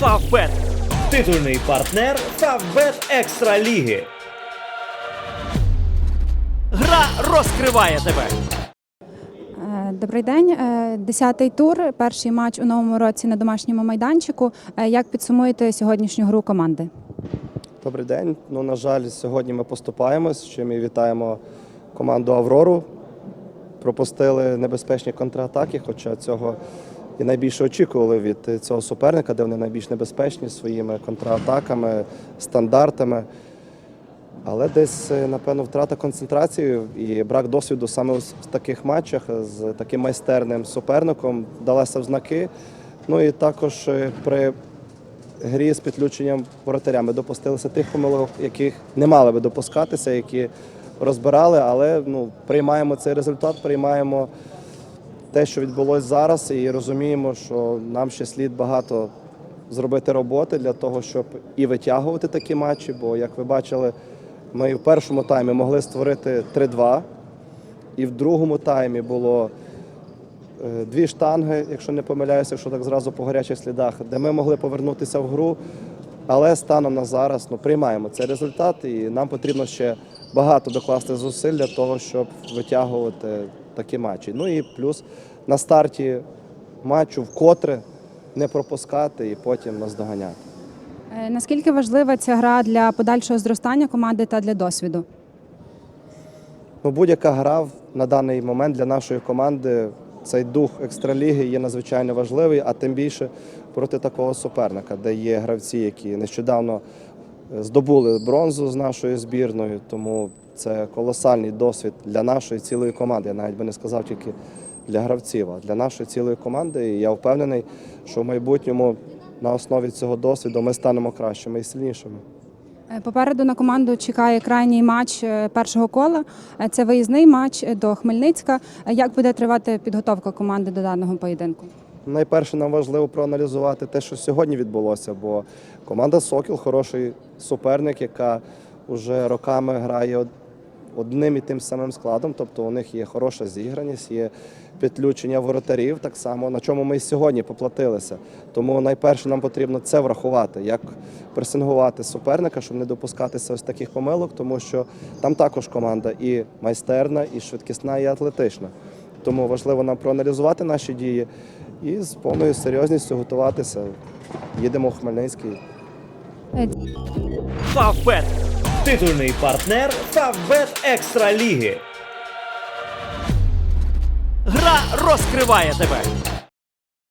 Фавбет. Титульний партнер Фавбет Екстра Ліги. Гра розкриває тебе. Е, Добрий день. Е, Десятий тур, перший матч у новому році на домашньому майданчику. Е, Як підсумуєте сьогоднішню гру команди? Добрий день. Ну, на жаль, сьогодні ми поступаємось, з чим і вітаємо команду Аврору. Пропустили небезпечні контратаки, хоча цього і найбільше очікували від цього суперника, де вони найбільш небезпечні своїми контратаками, стандартами. Але десь, е, напевно, втрата концентрації і брак досвіду саме в таких матчах з таким майстерним суперником далася в знаки. Ну і також е, при грі з підключенням воротаря. Ми допустилися тих помилок, яких не мали би допускатися, які розбирали, але ну, приймаємо цей результат, приймаємо те, що відбулося зараз, і розуміємо, що нам ще слід багато зробити роботи для того, щоб і витягувати такі матчі. Бо, як ви бачили, ми в першому таймі могли створити 3-2, і в другому таймі було е, дві штанги, якщо не помиляюся, якщо так зразу по гарячих слідах, де ми могли повернутися в гру. Але станом на зараз ну, приймаємо цей результат, і нам потрібно ще багато докласти зусиль для того, щоб витягувати такі матчі. Ну і плюс на старті матчу вкотре не пропускати і потім наздоганяти. Е, Наскільки важлива ця гра для подальшого зростання команди та для досвіду? Ну, будь-яка гра на даний момент для нашої команди, цей дух екстраліги є надзвичайно важливий, а тим більше проти такого суперника, де є гравці, які нещодавно здобули бронзу з нашою збірною. Тому це колосальний досвід для нашої цілої команди. Я навіть би не сказав тільки для гравців, а для нашої цілої команди. І я впевнений, що в майбутньому на основі цього досвіду ми станемо кращими і сильнішими. Е, Попереду на команду чекає крайній матч е, першого кола. Е, Це виїзний матч до Хмельницька. Як буде тривати підготовка команди до даного поєдинку? Найперше нам важливо проаналізувати те, що сьогодні відбулося, бо команда Сокіл хороший суперник, яка вже роками грає одним і тим самим складом. Тобто у них є хороша зіграність, є підключення воротарів, так само на чому ми і сьогодні поплатилися. Тому найперше нам потрібно це врахувати, як пресингувати суперника, щоб не допускатися ось таких помилок, тому що там також команда і майстерна, і швидкісна, і атлетична. Тому важливо нам проаналізувати наші дії і з повною серйозністю готуватися. Їдемо в Хмельницький. Фавбет. Титульний партнер Фавбет Екстра Ліги. Гра розкриває тебе.